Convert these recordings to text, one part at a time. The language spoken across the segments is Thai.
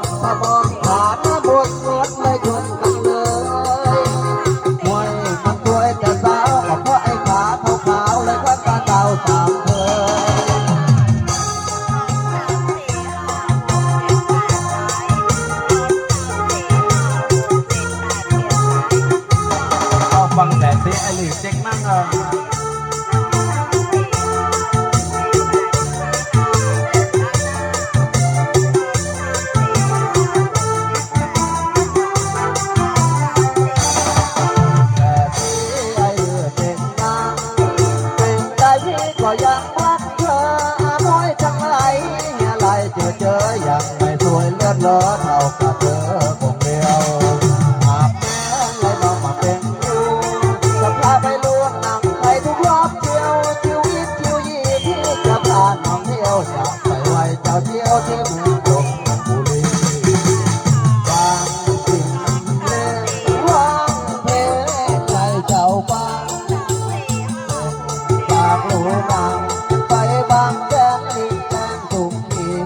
ดสะบองขาตะบดเดเลยชนกันเลยมวยมันวยจะสาวก็เห้ขาเท้าขาวเลยก็ตาเต่าสามเธอฟังแต่เสีไอหลีเจ๊นั่ง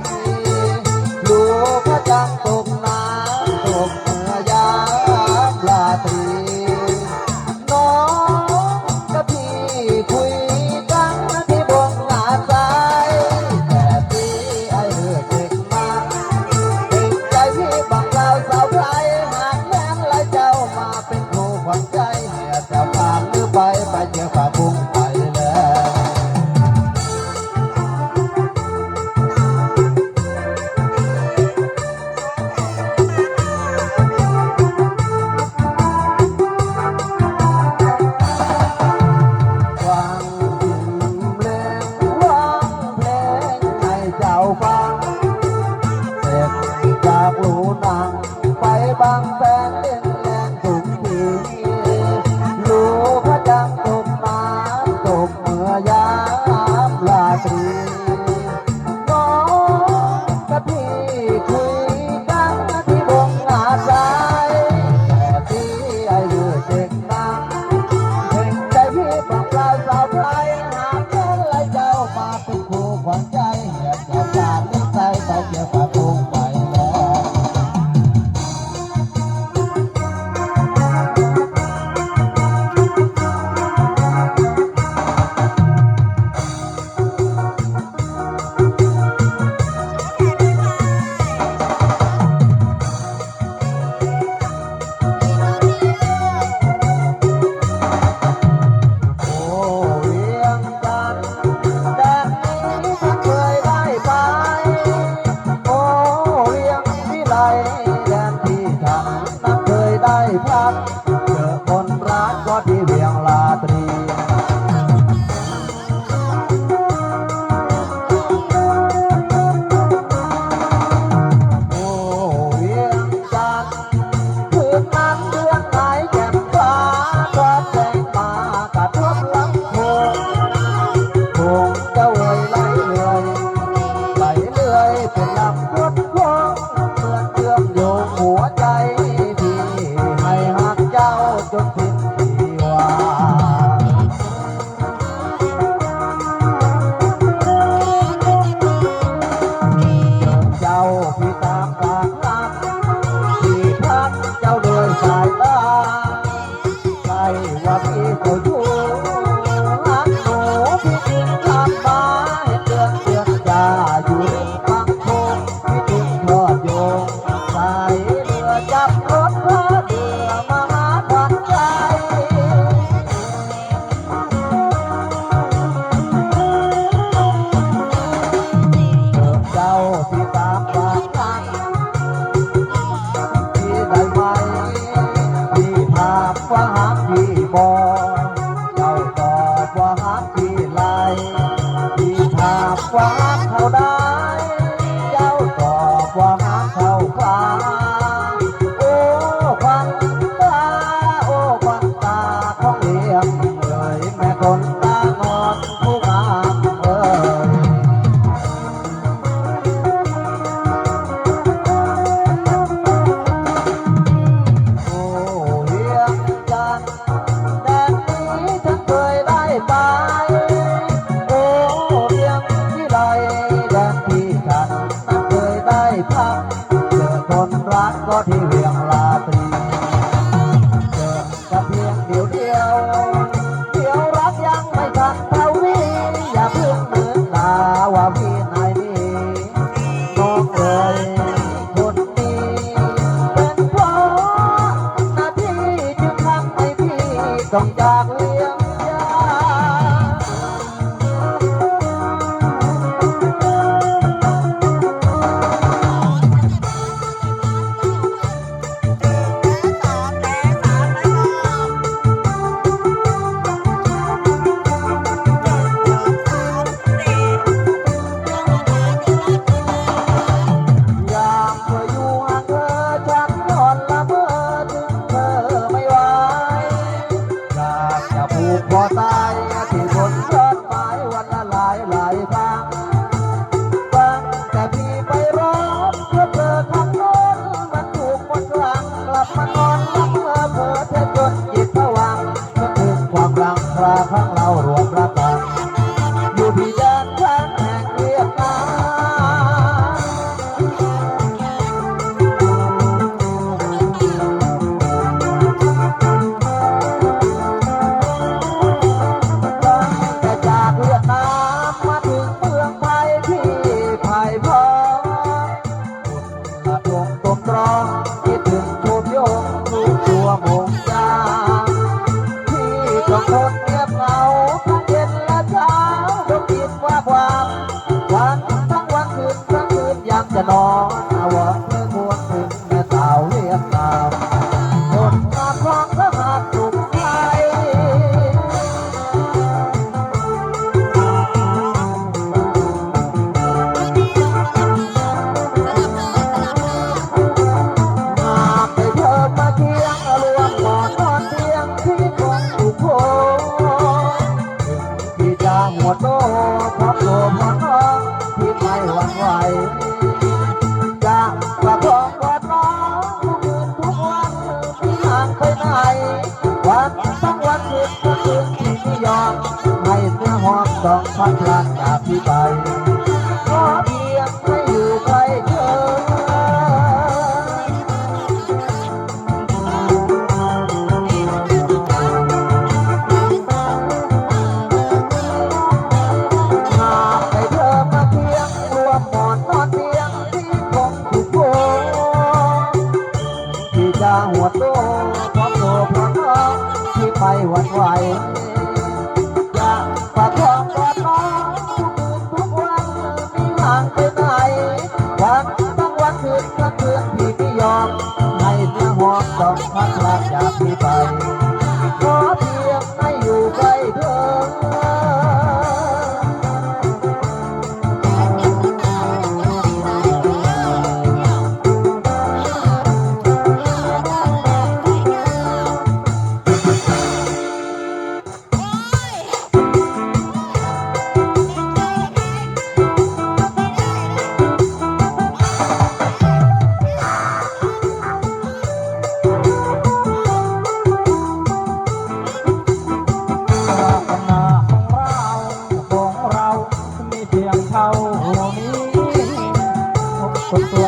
Música ว่ามีผู้ับมานอนลับมาเผอเธอจนจิตผวังนึกถึงความรังคราพังเรารวมระกันอยู่ที่แดนแคว้นแห่งเรียกง่จากเวียดามมาถึงเมืองไทที่ไผ่พอ ตกตกตรอง วมงยาที่กำหนดเงียบเหาทั้งเยนละเช้าดมกลิ่นว่าความวันทั้งวันคืนทั้งคืนยามจะนอน เด็กที่ยอให้เนื้อหอมสองพันล้านดาบที่ไปขอเพียงไม่อยู่ใกล้เธอหากให้เธอมาเพียงรวมหมอนนอนเพียงที่คงถูกโกงที่จะหัวโตพร้อมโตพร้อม ที่ไปหวั่นไหว Yeah.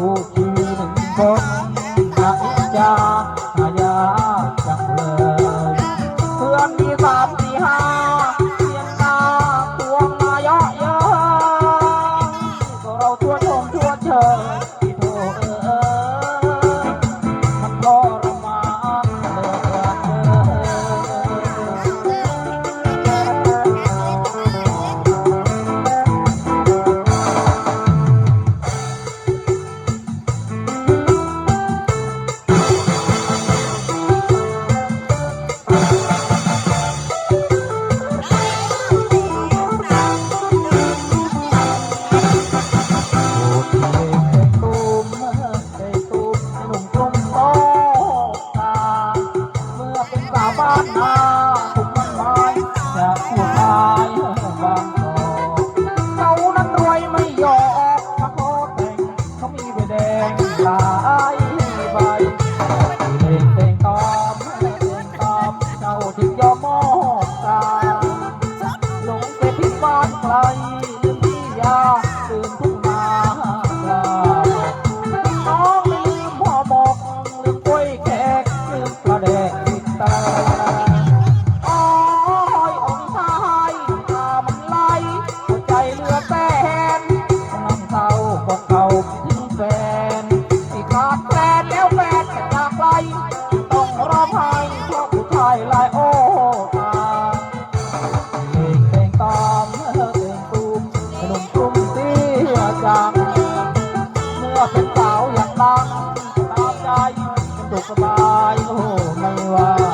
ผู้เขียนบทจากจา รโอ้ยองชายตาบน้ำใจเลือดแตกแน้ำเศร้าก็เก่าทิ้งแฟนที่ขาดแฟนแล้วแฟนจะากไปต้องร้องห้เพราชายหลายโอ้ตาเพงเพงตามเธอเองตูมขนมตุ้มเสียจังเมื่อเป็นสาวอยากดังตามใจ สุขกายโลกไม่ว่า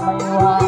ไม่ไหว